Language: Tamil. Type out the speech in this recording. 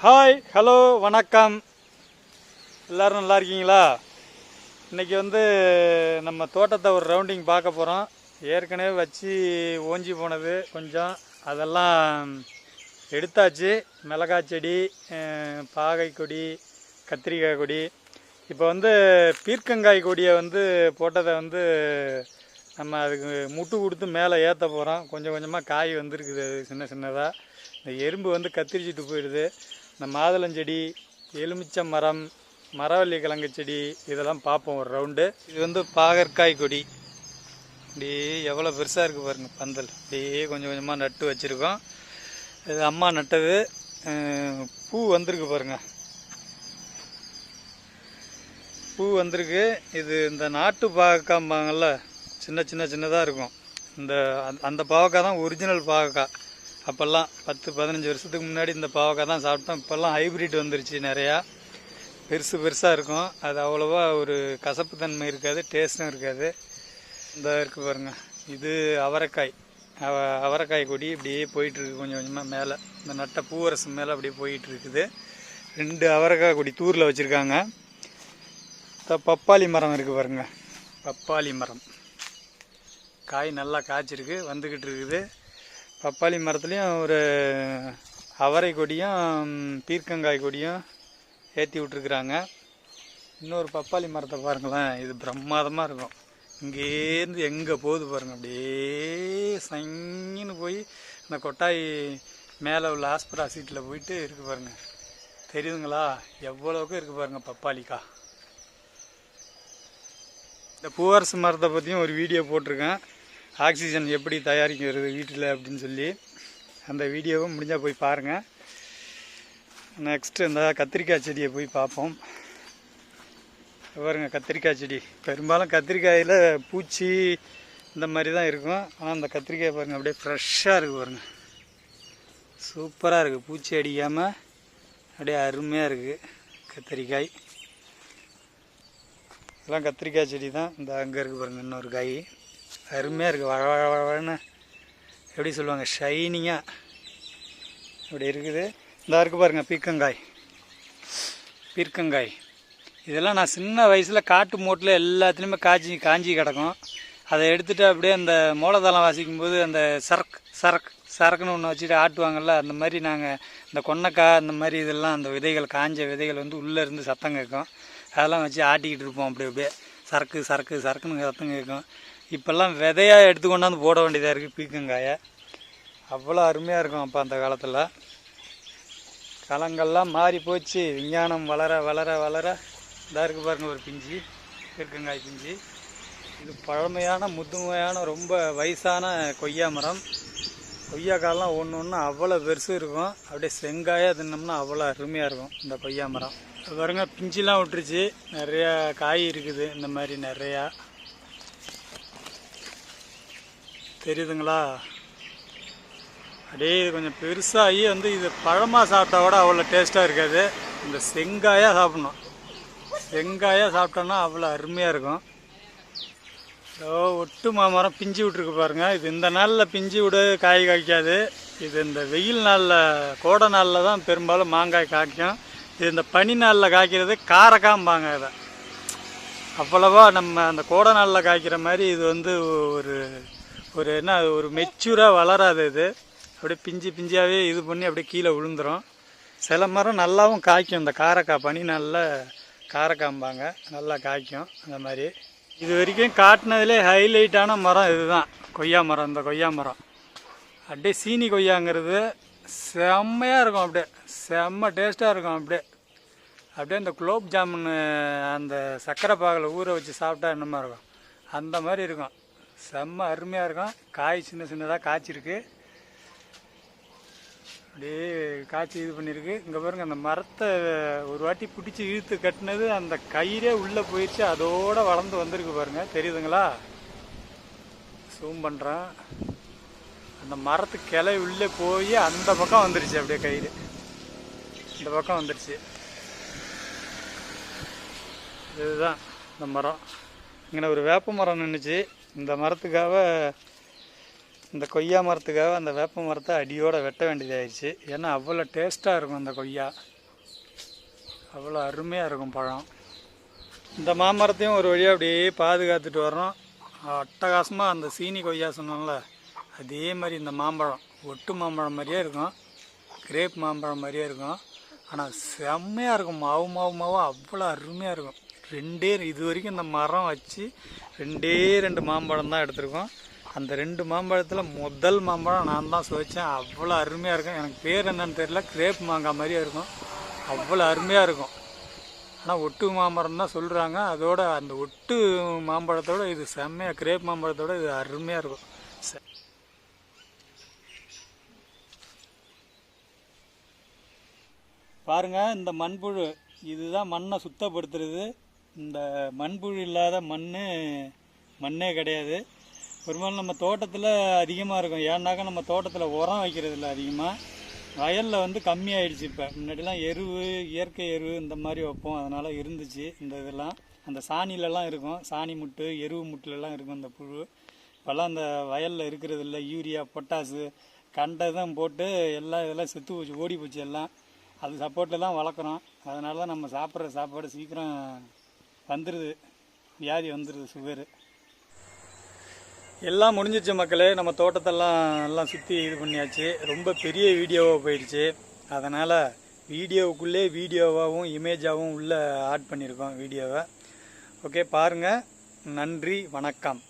ஹாய் ஹலோ வணக்கம். எல்லாரும் நல்லா இருக்கீங்களா? இன்றைக்கி வந்து நம்ம தோட்டத்தை ஒரு ரவுண்டிங் பார்க்க போகிறோம் ஏற்கனவே வச்சு ஓஞ்சி போனது கொஞ்சம். அதெல்லாம் எடுத்தாச்சு. மிளகாய் செடி பாகை கொடி கத்திரிக்காய் கொடி. இப்போ வந்து பீர்க்கங்காய் கொடியை வந்து போட்டதை வந்து நம்ம அதுக்கு முட்டு கொடுத்து மேலே ஏற்ற போகிறோம் கொஞ்சம் கொஞ்சமாக காய் வந்திருக்குது அது சின்ன சின்னதாக இந்த எறும்பு வந்து கத்திரிச்சிட்டு போயிடுது. இந்த மாதுளஞ்செடி எலுமிச்சை மரம் மரவள்ளி கிழங்கு செடி இதெல்லாம் பார்ப்போம் ஒரு ரவுண்டு இது வந்து பாகற்காய் கொடி. அப்படியே எவ்வளோ பெருசாக இருக்குது பாருங்கள் பந்தல். அப்படியே கொஞ்சம் கொஞ்சமாக நட்டு வச்சுருக்கோம். இது அம்மா நட்டது பூ வந்திருக்கு பாருங்க. பூ வந்திருக்கு. இது இந்த நாட்டு பாவக்காம்பாங்கல்ல சின்ன சின்ன சின்னதாக இருக்கும். இந்த அந்த- அந்த பாவக்காய் தான் ஒரிஜினல் பாகக்காய். அப்போல்லாம் பத்து பதினஞ்சு வருஷத்துக்கு முன்னாடி இந்த பாவக்காய் தான் சாப்பிட்டோம். இப்போல்லாம் ஹைப்ரிட் வந்துருச்சு நிறையா. பெருசு பெருசாக இருக்கும். அது அவ்வளோவா ஒரு கசப்பு தன்மை இருக்காது டேஸ்ட்டும் இருக்காது. இந்த இருக்கு பாருங்க. இது அவரைக்காய். அவ அவரைக்காய் கொடி இப்படியே போயிட்டுருக்கு கொஞ்சம் கொஞ்சமாக மேலே. இந்த நட்ட பூவரசு மேலே அப்படியே போயிட்டு இருக்குது ரெண்டு அவரைக்காய் கொடி தூரில் வச்சுருக்காங்க. இந்த பப்பாளி மரம் இருக்குது பாருங்க. பப்பாளி மரம். காய் நல்லா காய்ச்சிருக்கு வந்துக்கிட்டு இருக்குது பப்பாளி மரத்துலேயும் ஒரு அவரை கொடியும் பீர்க்கங்காய் கொடியும் ஏற்றி விட்ருக்குறாங்க இன்னொரு பப்பாளி மரத்தை பாருங்களேன் இது பிரமாதமாக இருக்கும். இங்கேருந்து எங்கே போகுது பாருங்க அப்படியே சங்கின்னு போய் இந்த கொட்டாய் மேலே உள்ள ஆஸ்பரா சீட்டில் போயிட்டு இருக்கு பாருங்கள் தெரியுதுங்களா? எவ்வளோக்கு இருக்கு பாருங்கள் பப்பாளிக்கா. இந்த பூவரசு மரத்தை பற்றியும் ஒரு வீடியோ போட்டிருக்கேன். ஆக்சிஜன் எப்படி தயாரிக்கிறது வீட்டில் அப்படின்னு சொல்லி அந்த வீடியோவை முடிஞ்சால் போய் பாருங்கள் நெக்ஸ்ட்டு இந்த கத்திரிக்காய் செடியை போய் பார்ப்போம். பாருங்கள் பாருங்க கத்திரிக்காய் செடி. பெரும்பாலும் கத்திரிக்காயில் பூச்சி இந்த மாதிரி தான் இருக்கும். ஆனால் அந்த கத்திரிக்காய் பாருங்கள் அப்படியே ஃப்ரெஷ்ஷாக இருக்குது பாருங்கள் சூப்பராக இருக்குது பூச்சி அடிக்காமல் அப்படியே அருமையாக இருக்குது கத்திரிக்காய். இதெல்லாம் கத்திரிக்காய் செடி தான். இந்த அங்கே இருக்குது பாருங்கள் இன்னொரு காய். அருமையாக இருக்குது வழ வழ வழ எப்படி சொல்லுவாங்க? ஷைனிங்காக அப்படி இருக்குது. இந்த இருக்குது பாருங்கள் பீர்க்கங்காய். பீர்க்கங்காய். இதெல்லாம் நான் சின்ன வயசில் காட்டு மூட்டில் எல்லாத்துலேயுமே காய்ச்சி காஞ்சி கிடக்கும். அதை எடுத்துகிட்டு அப்படியே அந்த மூலதளம் வாசிக்கும் போது அந்த சரக் சரக் சரக்குன்னு ஒன்று வச்சுட்டு ஆட்டுவாங்கள்ல அந்த மாதிரி நாங்கள் இந்த கொன்னக்காய் அந்த மாதிரி இதெல்லாம் அந்த விதைகள் காஞ்ச விதைகள் வந்து உள்ளே இருந்து சத்தம் கேட்கும். அதெல்லாம் வச்சு ஆட்டிக்கிட்டு இருப்போம் அப்படி அப்படியே. சரக்கு சரக்கு சரக்குன்னு சத்தம் கேட்கும். இப்போல்லாம் விதையாக எடுத்து கொண்டாந்து போட வேண்டியதாக இருக்குது பீக்கங்காயை அவ்வளோ அருமையாக இருக்கும் அப்போ அந்த காலத்தில். களங்கள்லாம் மாறி போச்சு. விஞ்ஞானம் வளர வளர வளர. இதாக இருக்குது பாருங்கள் ஒரு பிஞ்சு பீர்க்கங்காய் பிஞ்சு. இது பழமையான முதுமையான ரொம்ப வயசான கொய்யா மரம். கொய்யாக்காய்லாம் ஒன்று ஒன்று அவ்வளோ பெருசு இருக்கும். அப்படியே செங்காயாக தின்னோம்னா அவ்வளோ அருமையாக இருக்கும் இந்த கொய்யா மரம். பாருங்க பிஞ்சுலாம் விட்டுருச்சு. நிறையா காய் இருக்குது இந்த மாதிரி நிறையா. தெரியுதுங்களா? அப்படியே இது கொஞ்சம் பெருசாகி வந்து இது பழமாக சாப்பிட்டா கூட அவ்வளோ டேஸ்ட்டாக இருக்காது. இந்த செங்காயாக சாப்பிடணும். செங்காயாக சாப்பிட்டோன்னா அவ்வளோ அருமையாக இருக்கும். ஸோ ஒட்டு மாமரம் பிஞ்சு விட்ருக்கு பாருங்கள் இது இந்த நாளில் பிஞ்சு விட காய் காய்க்காது. இது இந்த வெயில் நாளில் கோடை நாளில் தான் பெரும்பாலும் மாங்காய் காய்க்கும். இது இந்த பனி நாளில் காய்க்கிறது காரக்காம்பாங்க இதை. அவ்வளவா நம்ம அந்த கோடை நாளில் காய்க்கிற மாதிரி இது வந்து ஒரு ஒரு என்ன ஒரு மெச்சூராக வளராது இது. அப்படியே பிஞ்சு பிஞ்சாவே இது பண்ணி அப்படியே கீழே விழுந்துரும். சில மரம் நல்லாவும் காய்க்கும். இந்த காரக்காய் பனி நல்லா காரக்காம்பாங்க நல்லா காய்க்கும் அந்த மாதிரி. இது வரைக்கும் காட்டினதுலே ஹைலைட்டான மரம் இதுதான். கொய்யா மரம் இந்த கொய்யா மரம். அப்படியே சீனி கொய்யாங்கிறது செம்மையாக இருக்கும் அப்படியே. செம்ம டேஸ்ட்டாக இருக்கும் அப்படியே. அப்படியே இந்த குலோப் ஜாமுன் அந்த சர்க்கரை பாகில் ஊற வச்சு சாப்பிட்டா என்னமா இருக்கும்? அந்த மாதிரி இருக்கும். செம்ம அருமையாக இருக்கும். காய் சின்ன சின்னதாக காய்ச்சிருக்கு. அப்படியே காய்ச்சி இது பண்ணியிருக்கு இங்கே பாருங்க அந்த மரத்தை ஒரு வாட்டி பிடிச்சி இழுத்து கட்டினது அந்த கயிறே உள்ளே போயிடுச்சு. அதோட வளர்ந்து வந்திருக்கு பாருங்க. தெரியுதுங்களா? சூம் பண்ணுறேன் அந்த மரத்து கிளை உள்ளே போய் அந்த பக்கம் வந்துருச்சு அப்படியே கயிறு. இந்த பக்கம் வந்துருச்சு. இதுதான் இந்த மரம். இங்கே ஒரு வேப்ப மரம் நின்றுச்சு இந்த மரத்துக்காக இந்த கொய்யா மரத்துக்காக அந்த வேப்ப மரத்தை அடியோடு வெட்ட வேண்டியதாயிடுச்சு ஏன்னா அவ்வளோ டேஸ்ட்டாக இருக்கும் அந்த கொய்யா. அவ்வளோ அருமையாக இருக்கும் பழம். இந்த மாமரத்தையும் ஒரு வழியாக அப்படியே பாதுகாத்துட்டு வர்றோம். அட்டகாசமாக அந்த சீனி கொய்யா சொன்னோம்ல அதே மாதிரி இந்த மாம்பழம். ஒட்டு மாம்பழம் மாதிரியே இருக்கும். கிரேப் மாம்பழம் மாதிரியே இருக்கும். ஆனால் செம்மையாக இருக்கும். மாவு மாவு மாவு அவ்வளோ அருமையாக இருக்கும். ரெண்டே இது வரைக்கும் இந்த மரம் வச்சு ரெண்டே ரெண்டு மாம்பழம் தான் எடுத்திருக்கோம். அந்த ரெண்டு மாம்பழத்தில் முதல் மாம்பழம் நான் தான் சுவைச்சேன். அவ்வளோ அருமையாக இருக்கும். எனக்கு பேர் என்னன்னு தெரியல. கிரேப் மாங்காய் மாதிரியே இருக்கும். அவ்வளோ அருமையாக இருக்கும். ஆனால் ஒட்டு மாமரம் தான் சொல்கிறாங்க அதோட அந்த ஒட்டு மாம்பழத்தோட இது செம்மையாக கிரேப் மாம்பழத்தோட இது அருமையாக இருக்கும். பாருங்கள் பாருங்க இந்த மண்புழு. இதுதான் மண்ணை சுத்தப்படுத்துறது. இந்த மண்புழு இல்லாத மண் மண்ணே கிடையாது. பெரும்பாலும் நம்ம தோட்டத்தில் அதிகமாக இருக்கும். ஏன்னாக்கா நம்ம தோட்டத்தில் உரம் வைக்கிறது இல்லை அதிகமாக வயலில் வந்து கம்மியாயிடுச்சு இப்போ. முன்னாடிலாம் எருவு இயற்கை எருவு இந்த மாதிரி வைப்போம். அதனால் இருந்துச்சு இந்த இதெல்லாம். அந்த சாணிலெல்லாம் இருக்கும். சாணி முட்டு எருவு முட்டுலலாம் இருக்கும் இந்த புழு. இப்போல்லாம் அந்த வயலில் இருக்கிறது இல்லை. யூரியா பொட்டாசு கண்டதும் போட்டு எல்லாம் இதெல்லாம் செத்து போச்சு ஓடி போச்சு எல்லாம். அது சப்போர்ட்டில் தான் வளர்க்குறோம். அதனால தான் நம்ம சாப்பிட்ற சாப்பாடு சீக்கிரம் வந்துடுது வியாதி வந்துடுது சுகரு எல்லாம் முடிஞ்சிச்சு மக்களே. நம்ம தோட்டத்தெல்லாம் எல்லாம் சுற்றி இது பண்ணியாச்சு. ரொம்ப பெரிய வீடியோவாக போயிடுச்சு. அதனால் வீடியோவுக்குள்ளே வீடியோவாகவும் இமேஜாகவும் உள்ளே ஆட் பண்ணியிருக்கோம் வீடியோவை. ஓகே பாருங்கள் நன்றி வணக்கம்.